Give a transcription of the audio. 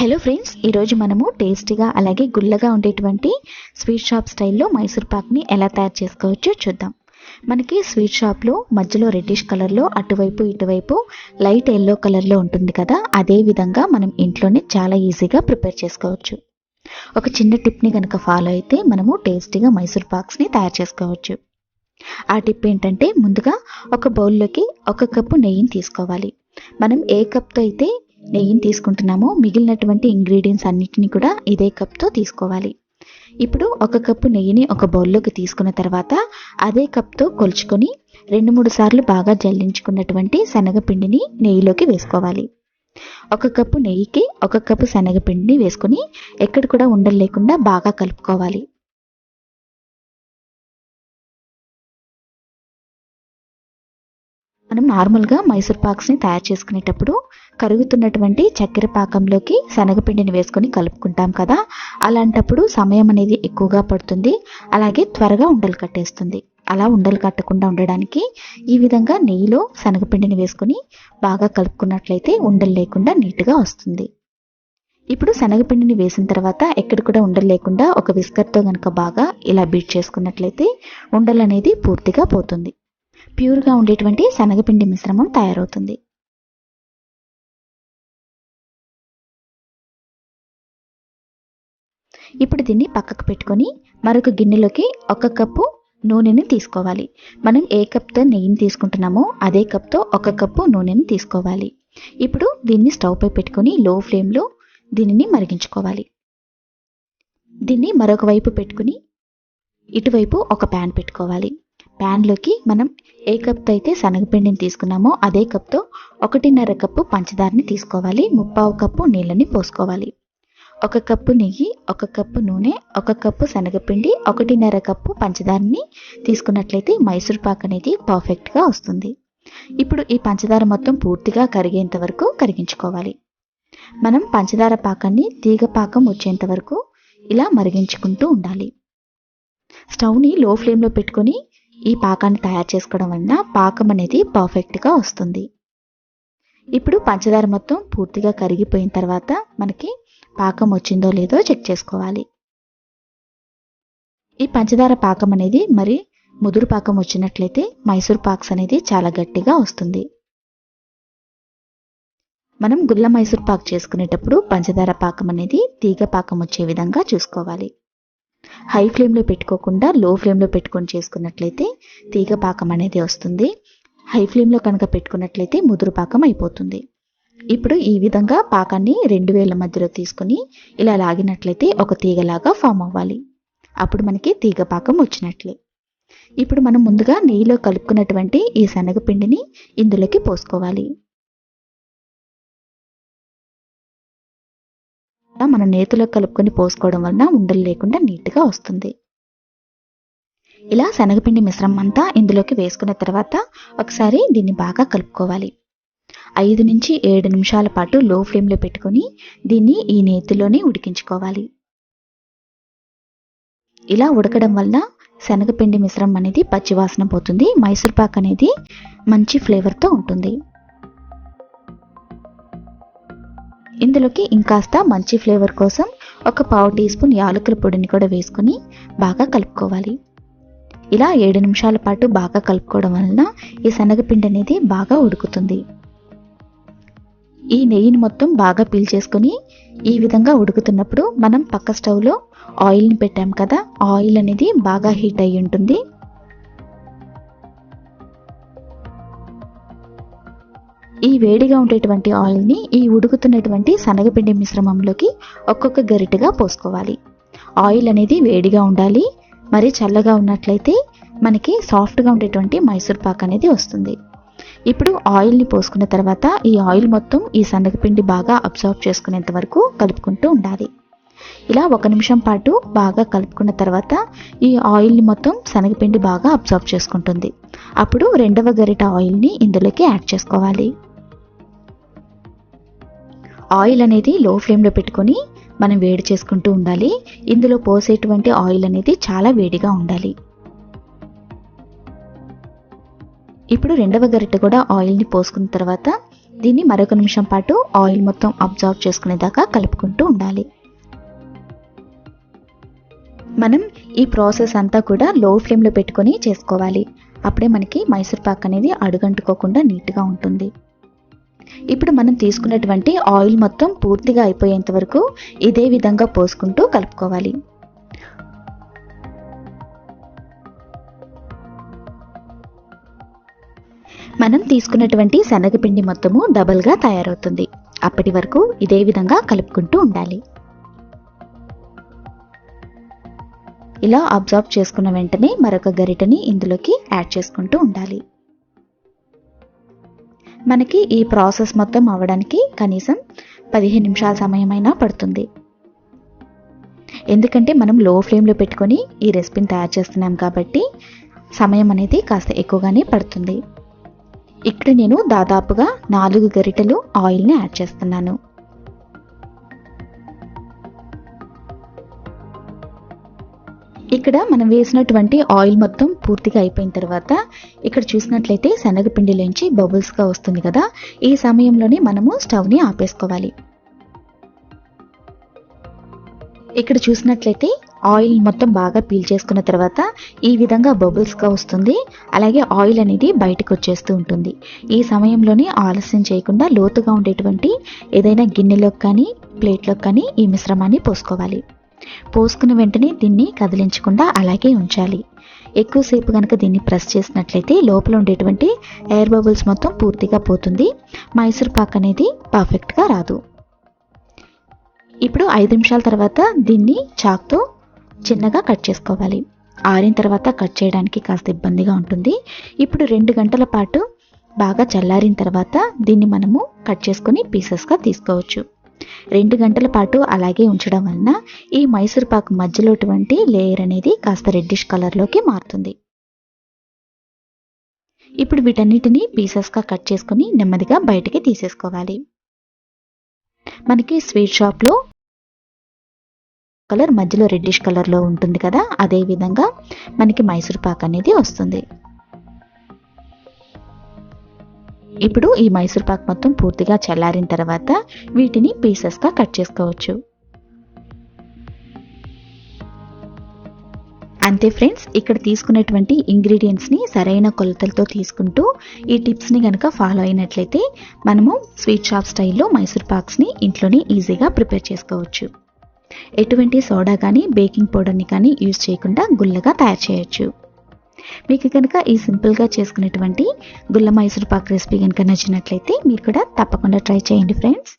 Hello friends ఈరోజు మనము టేస్టీగా అలాగే గుల్లగా ఉండేటువంటి స్వీట్ షాప్ స్టైల్లో మైసూర్ పాక్ని ఎలా తయారు చేసుకోవచ్చో చూద్దాం. మనకి స్వీట్ షాప్లో మధ్యలో రెడ్డిష్ కలర్లో అటువైపు ఇటువైపు లైట్ ఎల్లో కలర్లో ఉంటుంది కదా అదే విధంగా మనం ఇంట్లోనే చాలా ఈజీగా ప్రిపేర్ చేసుకోవచ్చు. ఒక చిన్న టిప్ని కనుక ఫాలో అయితే మనము టేస్టీగా మైసూర్ పాక్స్ని తయారు చేసుకోవచ్చు. ఆ టిప్ ఏంటంటే ముందుగా ఒక బౌల్లోకి ఒక కప్పు నెయ్యిని తీసుకోవాలి. మనం ఏ కప్తో అయితే నెయ్యిని తీసుకుంటున్నామో. మిగిలినటువంటి ఇంగ్రీడియంట్స్ అన్నిటిని కూడా ఇదే కప్తో తీసుకోవాలి. ఇప్పుడు ఒక కప్పు నెయ్యిని ఒక బౌల్లోకి తీసుకున్న తర్వాత అదే కప్తో కొలుచుకొని రెండు మూడు సార్లు బాగా జల్లించుకున్నటువంటి శనగపిండిని నెయ్యిలోకి వేసుకోవాలి. ఒక కప్పు నెయ్యికి ఒక కప్పు శనగపిండిని వేసుకొని ఎక్కడ కూడా ఉండలు లేకుండా బాగా కలుపుకోవాలి. మనం నార్మల్గా మైసూర్ పాక్స్ని తయారు చేసుకునేటప్పుడు కరుగుతున్నటువంటి చక్కెర పాకంలోకి శనగపిండిని వేసుకొని కలుపుకుంటాం కదా అలాంటప్పుడు సమయం అనేది ఎక్కువగా పడుతుంది. అలాగే త్వరగా ఉండలు కట్టేస్తుంది. అలా ఉండలు కట్టకుండా ఉండడానికి ఈ విధంగా నెయ్యిలో శనగపిండిని వేసుకొని బాగా కలుపుకున్నట్లయితే ఉండలు లేకుండా నీట్గా వస్తుంది. ఇప్పుడు శనగపిండిని వేసిన తర్వాత ఎక్కడ కూడా ఉండలు లేకుండా ఒక విస్కర్తో కనుక బాగా ఇలా బీట్ చేసుకున్నట్లయితే ఉండలు అనేది పూర్తిగా పోతుంది. ప్యూర్గా ఉండేటువంటి శనగపిండి మిశ్రమం తయారవుతుంది. ఇప్పుడు దీన్ని పక్కకు పెట్టుకొని మరొక గిన్నెలోకి ఒక కప్పు నూనెని తీసుకోవాలి. మనం ఏ కప్తో నెయ్యిని తీసుకుంటున్నామో అదే కప్తో ఒక కప్పు నూనెని తీసుకోవాలి. ఇప్పుడు దీన్ని స్టవ్పై పెట్టుకొని లో ఫ్లేమ్లో దీనిని మరిగించుకోవాలి. దీన్ని మరొక వైపు పెట్టుకుని ఇటువైపు ఒక ప్యాన్ పెట్టుకోవాలి. ప్యాన్లోకి మనం ఏ కప్తో అయితే శనగపిండిని తీసుకున్నామో అదే కప్తో ఒకటిన్నర కప్పు పంచదారని తీసుకోవాలి ముప్పావు కప్పు నీళ్ళని పోసుకోవాలి. ఒక కప్పు నెయ్యి ఒక కప్పు నూనె ఒక కప్పు శనగపిండి ఒకటిన్నర కప్పు పంచదారని తీసుకున్నట్లయితే మైసూర్ పాక్ అనేది పర్ఫెక్ట్గా వస్తుంది. ఇప్పుడు ఈ పంచదార మొత్తం పూర్తిగా కరిగేంత వరకు కరిగించుకోవాలి. మనం పంచదార పాకాన్ని తీగ పాకం వచ్చేంత వరకు ఇలా మరిగించుకుంటూ ఉండాలి. స్టవ్ని లో ఫ్లేమ్లో పెట్టుకొని ఈ పాకాన్ని తయారు చేసుకోవడం వలన పాకం అనేది పర్ఫెక్ట్గా వస్తుంది. ఇప్పుడు పంచదార మొత్తం పూర్తిగా కరిగిపోయిన తర్వాత మనకి పాకం వచ్చిందో లేదో చెక్ చేసుకోవాలి. ఈ పంచదార పాకం అనేది మరి ముదురు పాకం వచ్చినట్లయితే మైసూర్ పాక్స్ అనేది చాలా గట్టిగా వస్తుంది. మనం గుల్ల మైసూర్ పాక్ చేసుకునేటప్పుడు పంచదార పాకం అనేది తీగ పాకం వచ్చే విధంగా చూసుకోవాలి. హై ఫ్లేమ్లో పెట్టుకోకుండా లో ఫ్లేమ్లో పెట్టుకొని చేసుకున్నట్లయితే తీగ పాకం అనేది వస్తుంది. హై ఫ్లేమ్లో కనుక పెట్టుకున్నట్లయితే ముదురు పాకం అయిపోతుంది. ఇప్పుడు ఈ విధంగా పాకాన్ని రెండు వేల మధ్యలో తీసుకొని ఇలా లాగినట్లయితే ఒక తీగలాగా ఫామ్ అవ్వాలి. అప్పుడు మనకి తీగ పాకం వచ్చినట్లే. ఇప్పుడు మనం ముందుగా నెయ్యిలో కలుపుకున్నటువంటి ఈ శనగపిండిని ఇందులోకి పోసుకోవాలి. మనం నేతిలో కలుపుకొని పోసుకోవడం వలన ఉండలు లేకుండా నీట్గా వస్తుంది. ఇలా శనగపిండి మిశ్రమం అంతా ఇందులోకి వేసుకున్న తర్వాత ఒకసారి దీన్ని బాగా కలుపుకోవాలి. ఐదు నుంచి ఏడు నిమిషాల పాటు లో ఫ్లేమ్లో పెట్టుకొని దీన్ని ఈ నేతిలోనే ఉడికించుకోవాలి. ఇలా ఉడకడం వలన శనగపిండి మిశ్రమం అనేది పచ్చివాసన పోతుంది. మైసూర్ పాక్ అనేది మంచి ఫ్లేవర్తో ఉంటుంది. ఇందులోకి ఇంకాస్త మంచి ఫ్లేవర్ కోసం ఒక పావు టీ స్పూన్ యాలకుల పొడిని కూడా వేసుకొని బాగా కలుపుకోవాలి. ఇలా ఏడు నిమిషాల పాటు బాగా కలుపుకోవడం వలన ఈ శనగపిండి అనేది బాగా ఉడుకుతుంది. ఈ నెయ్యిని మొత్తం బాగా పీల్చేసుకొని ఈ విధంగా ఉడుకుతున్నప్పుడు మనం పక్క స్టవ్లో ఆయిల్ని పెట్టాం కదా ఆయిల్ అనేది బాగా హీట్ అయి ఉంటుంది. ఈ వేడిగా ఉండేటువంటి ఆయిల్ని ఈ ఉడుకుతున్నటువంటి శనగపిండి మిశ్రమంలోకి ఒక్కొక్క గరిటగా పోసుకోవాలి. ఆయిల్ అనేది వేడిగా ఉండాలి. మరి చల్లగా ఉన్నట్లయితే మనకి సాఫ్ట్గా ఉండేటువంటి మైసూర్ పాక్ అనేది వస్తుంది. ఇప్పుడు ఆయిల్ని పోసుకున్న తర్వాత ఈ ఆయిల్ మొత్తం ఈ శనగపిండి బాగా అబ్జర్వ్ చేసుకునేంత వరకు కలుపుకుంటూ ఉండాలి. ఇలా ఒక నిమిషం పాటు బాగా కలుపుకున్న తర్వాత ఈ ఆయిల్ని మొత్తం శనగపిండి బాగా అబ్జర్వ్ చేసుకుంటుంది. అప్పుడు రెండవ గరిట ఆయిల్ని ఇందులోకి యాడ్ చేసుకోవాలి. ఆయిల్ అనేది లో ఫ్లేమ్లో పెట్టుకొని మనం వేడి చేసుకుంటూ ఉండాలి. ఇందులో పోసేటువంటి ఆయిల్ అనేది చాలా వేడిగా ఉండాలి. ఇప్పుడు రెండవ గరిటె కూడా ఆయిల్ని పోసుకున్న తర్వాత దీన్ని మరొక నిమిషం పాటు ఆయిల్ మొత్తం అబ్జర్వ్ చేసుకునేదాకా కలుపుకుంటూ ఉండాలి. మనం ఈ ప్రాసెస్ అంతా కూడా లో ఫ్లేమ్లో పెట్టుకొని చేసుకోవాలి. అప్పుడే మనకి మైసూర్ పాక్ అనేది అడుగంటుకోకుండా నీట్గా ఉంటుంది. ఇప్పుడు మనం తీసుకున్నటువంటి ఆయిల్ మొత్తం పూర్తిగా అయిపోయేంత వరకు ఇదే విధంగా పోసుకుంటూ కలుపుకోవాలి. మనం తీసుకున్నటువంటి శనగపిండి మొత్తము డబల్గా తయారవుతుంది. అప్పటి వరకు ఇదే విధంగా కలుపుకుంటూ ఉండాలి. ఇలా అబ్జర్వ్ చేసుకున్న వెంటనే మరొక గరిటని ఇందులోకి యాడ్ చేసుకుంటూ ఉండాలి. మనకి ఈ ప్రాసెస్ మొత్తం అవ్వడానికి కనీసం పదిహేను నిమిషాల సమయమైనా పడుతుంది. ఎందుకంటే మనం లో ఫ్లేమ్లో పెట్టుకొని ఈ రెసిపీని తయారు చేస్తున్నాం కాబట్టి సమయం అనేది కాస్త ఎక్కువగానే పడుతుంది. ఇక్కడ నేను దాదాపుగా నాలుగు గరిటెలు ఆయిల్ని యాడ్ చేస్తున్నాను. ఇక్కడ మనం వేసినటువంటి ఆయిల్ మొత్తం పూర్తిగా అయిపోయిన తర్వాత ఇక్కడ చూసినట్లయితే శనగపిండిలోంచి బబుల్స్గా వస్తుంది కదా. ఈ సమయంలోనే మనము స్టవ్ని ఆపేసుకోవాలి. ఇక్కడ చూసినట్లయితే ఆయిల్ మొత్తం బాగా పీల్ చేసుకున్న తర్వాత ఈ విధంగా బబుల్స్గా వస్తుంది. అలాగే ఆయిల్ అనేది బయటకు వచ్చేస్తూ ఉంటుంది. ఈ సమయంలోనే ఆలస్యం చేయకుండా లోతుగా ఉండేటువంటి ఏదైనా గిన్నెలోకి కానీ ప్లేట్లోకి కానీ ఈ మిశ్రమాన్ని పోసుకోవాలి. పోసుకున్న వెంటనే దీన్ని కదిలించకుండా అలాగే ఉంచాలి. ఎక్కువసేపు కనుక దీన్ని ప్రెస్ చేసినట్లయితే లోపల ఉండేటువంటి ఎయిర్ బబుల్స్ మొత్తం పూర్తిగా పోతుంది. మైసూర్ పాక్ అనేది పర్ఫెక్ట్గా రాదు. ఇప్పుడు ఐదు నిమిషాల తర్వాత దీన్ని చాక్తో చిన్నగా కట్ చేసుకోవాలి. ఆరిన తర్వాత కట్ చేయడానికి కాస్త ఇబ్బందిగా ఉంటుంది. ఇప్పుడు రెండు గంటల పాటు బాగా చల్లారిన తర్వాత దీన్ని మనము కట్ చేసుకొని పీసెస్గా తీసుకోవచ్చు. రెండు గంటల పాటు అలాగే ఉంచడం వలన ఈ మైసూర్ మధ్యలో మధ్యలోటువంటి లేయర్ అనేది కాస్త రెడ్డిష్ కలర్లోకి మారుతుంది. ఇప్పుడు వీటన్నిటిని పీసెస్గా కట్ చేసుకొని నెమ్మదిగా బయటికి తీసేసుకోవాలి. మనకి స్వీట్ షాప్లో కలర్ మధ్యలో రెడ్డిష్ కలర్లో ఉంటుంది కదా అదే విధంగా మనకి మైసూర్ పాక్ అనేది వస్తుంది. ఇప్పుడు ఈ మైసూర్ పాక్ మొత్తం పూర్తిగా చల్లారిన తర్వాత వీటిని పీసెస్గా కట్ చేసుకోవచ్చు. అంతే ఫ్రెండ్స్ ఇక్కడ తీసుకునేటువంటి ఇంగ్రీడియంట్స్ని సరైన కొలతలతో తీసుకుంటూ ఈ టిప్స్ని కనుక ఫాలో అయినట్లయితే మనము స్వీట్ షాప్ స్టైల్లో మైసూర్ పాక్స్ని ఇంట్లోనే ఈజీగా ప్రిపేర్ చేసుకోవచ్చు. ఎటువంటి సోడా కానీ బేకింగ్ పౌడర్ని కానీ యూజ్ చేయకుండా గుల్లగా తయారు చేయొచ్చు. మీకు కనుక ఈ సింపుల్గా చేసుకునేటువంటి గుల్ల మైసూర్ పాక్ రెసిపీ కనుక నచ్చినట్లయితే మీరు కూడా తప్పకుండా ట్రై చేయండి ఫ్రెండ్స్.